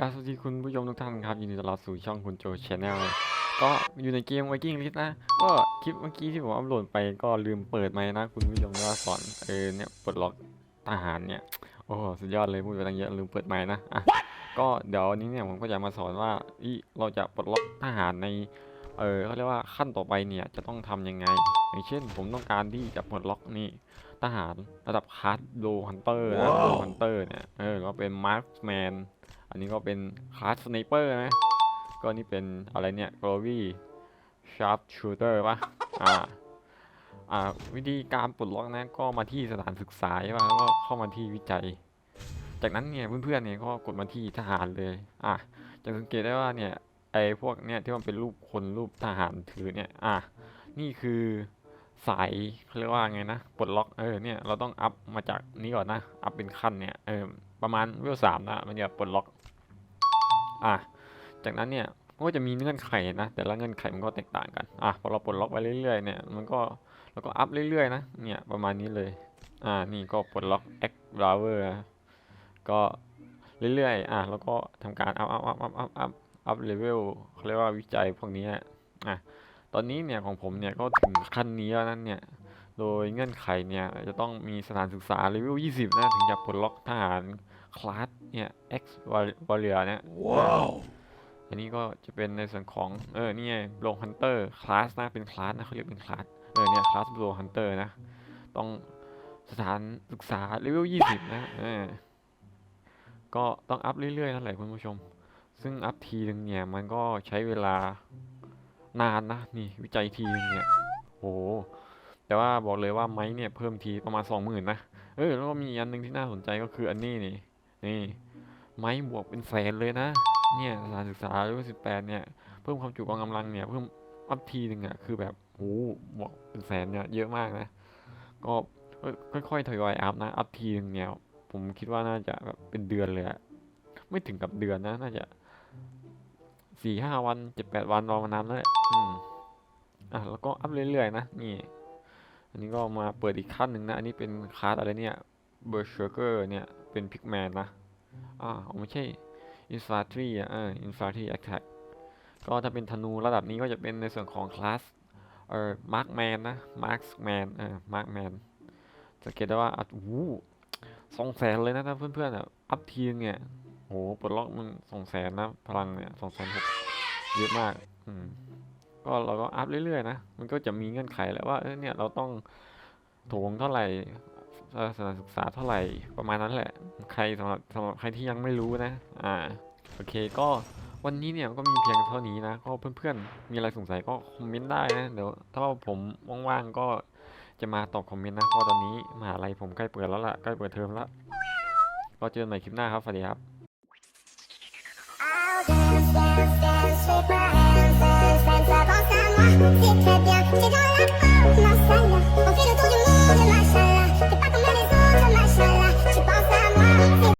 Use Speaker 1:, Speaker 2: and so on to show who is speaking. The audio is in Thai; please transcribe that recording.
Speaker 1: การสวัสดีคุณผู้ชมทุกท่านครับยินดีต้อนรับสู่ช่องคุณโจชแนลก็อยู่ในเกม Viking List นะก็คลิปเมื่อกี้ที่ผมอัพโหลดไปก็ลืมเปิดไมค์นะ คุณผู้ชมว่าสอนเออเนี่ยปลดล็อกทหารเนี่ยโอ้สุดยอดเลยพูดไปตั้งเยอะลืมเปิดไมค์นะอะก็เดี๋ยววันนี้เนี่ยผมก็จะมาสอนว่าอีเราจะปลดล็อกทหารในเออเขาเรียกว่าขั้นต่อไปเนี่ยจะต้องทำยังไง อย่างเช่น ผมต้องการที่จะปลดล็อกนี่ทหารระดับคลาสโดฮันเตอร์นะโดฮันเตอร์เนี่ยเออก็เป็นมาร์คแมน นนี้ก็เป็นคลาสสไนเปอร์นะ ก็นี่เป็นอะไรเนี่ย g l o w y Sharp Shooter ปะอ่า อ่า วิธีการปลดล็อกนะ ก็มาที่สถานศึกษาใช่ปะแล้วก็เข้ามาที่วิจัย จากนั้นเนี่ยเพื่อนๆเนี่ยก็กดมาที่ทหารเลย อะจะสังเกตได้ว่าเนี่ยไอ้พวกเนี่ยที่มันเป็นรูปคนรูปทหารถือเนี่ย อะ นี่คือสายเขาเรียกว่าไงนะปลดล็อกเออเนี่ยเราต้องอัพมาจากนี้ก่อนนะ อัพเป็นขั้นเนี่ยเออ ประมาณเวลสามนะมันจะปลดล็อก อะ จากนั้นเนี่ยก็จะมีเงื่อนไขนะ แต่ละเงื่อนไขมันก็แตกต่างกัน อะ พอเราปลดล็อกไปเรื่อยๆ เนี่ย มันก็เราก็อัพเรื่อยๆ นะ เนี่ย ประมาณนี้เลย อ่า นี่ก็ปลดล็อก X Driver ก็เรื่อยๆ อะ แล้วก็ทำการอัพอัพอัพอัพอัพอัพอัพเลเวลเขาเรียกว่าวิจัยพวกนี้อะ ตอนนี้เนี่ยของผมเนี่ยก็ถึงขั้นนี้แล้วนั้นเนี่ย โดยเงื่อนไขเนี่ยจะต้องมีสถานศึกษาเลเวล 20 นะถึงจะปลดล็อกทหารคลาสเนี่ย X Warrior เนี่ย
Speaker 2: Wow.
Speaker 1: อันนี้ก็จะเป็นในส่วนของเออนี่ไงโลฮันเตอร์คลาสนะเป็นคลาสนะเขาเรียกเป็นคลาสเออเนี่ยคลาสโลฮันเตอร์นะ ต้องสถานศึกษาเลเวล 20 นะเออก็ต้องอัพเรื่อยๆนั่นแหละคุณผู้ชม ซึ่งอัพทีนึงเนี่ยมันก็ใช้เวลานานนะนี่วิจัยทีนึงเนี่ยโห แต่ว่าบอกเลยว่าไม้เนี่ยเพิ่มทีประมาณ20,000นะเออแล้วก็มีอีกอันหนึงที่น่าสนใจก็คืออันนี้นี่นี่ไม้บวกเป็นแสนเลยนะเนี่ยสถานศึกษาอายุ18เนี่ยเพิ่มความจุกองกำลังเนี่ยเพิ่มอัพทีหนึ่งอะคือแบบโหบวกเป็นแสนเนี่ยเยอะมากนะก็ค่อยๆทยอยอัพนะอัพทีหนึ่งเนี่ยผมคิดว่าน่าจะแบบเป็นเดือนเลยอะไม่ถึงกับเดือนนะน่าจะสี่ห้าวันเจ็ดแปดวันรอมานานแล้วแหละอืมอะแล้วก็อัพเรื่อยๆนะนี่ อันนี้ก็มาเปิดอีกขั้นหนึ่งนะ อันนี้เป็นคลาสอะไรเนี่ยเบอร์เชอร์เกอร์เนี่ย เป็นพิกแมนนะ อ่าอ๋อไม่ใช่ infantry อะเออ infantry attack ก็ถ้าเป็นธนูระดับนี้ก็จะเป็นในส่วนของคลาสเอ่อ markman นนะ marksman เออ markman สังเกตได้ว่าอะโอ้สองแสนเลยนะถ้าเพื่อนๆอะอัพทีนึงเนี่ยโหปลดล็อกมันสองแสนนะ พลังเนี่ยสองแสนหกเยอะมาก อืม ก็เราก็อัพเรื่อยๆนะมันก็จะมีเงื่อนไขและว่าเนี่ยเราต้องโถงเท่าไหร่สถานศึกษาเท่าไหร่ประมาณนั้นแหละ ใครสำหรับสำหรับใครที่ยังไม่รู้นะ อ่าโอเคก็วันนี้เนี่ยก็มีเพียงเท่านี้นะ ก็เพื่อนๆ มีอะไรสงสัยก็คอมเมนต์ได้นะ เดี๋ยวถ้าว่าผมว่างๆก็จะมาตอบคอมเมนต์นะเพราะตอนนี้มหาลัยผมใกล้เปิดแล้วล่ะใกล้เปิดเทอมแล้ว ก็เจอกันใหม่คลิปหน้าครับสวัสดีครับ
Speaker 3: Pick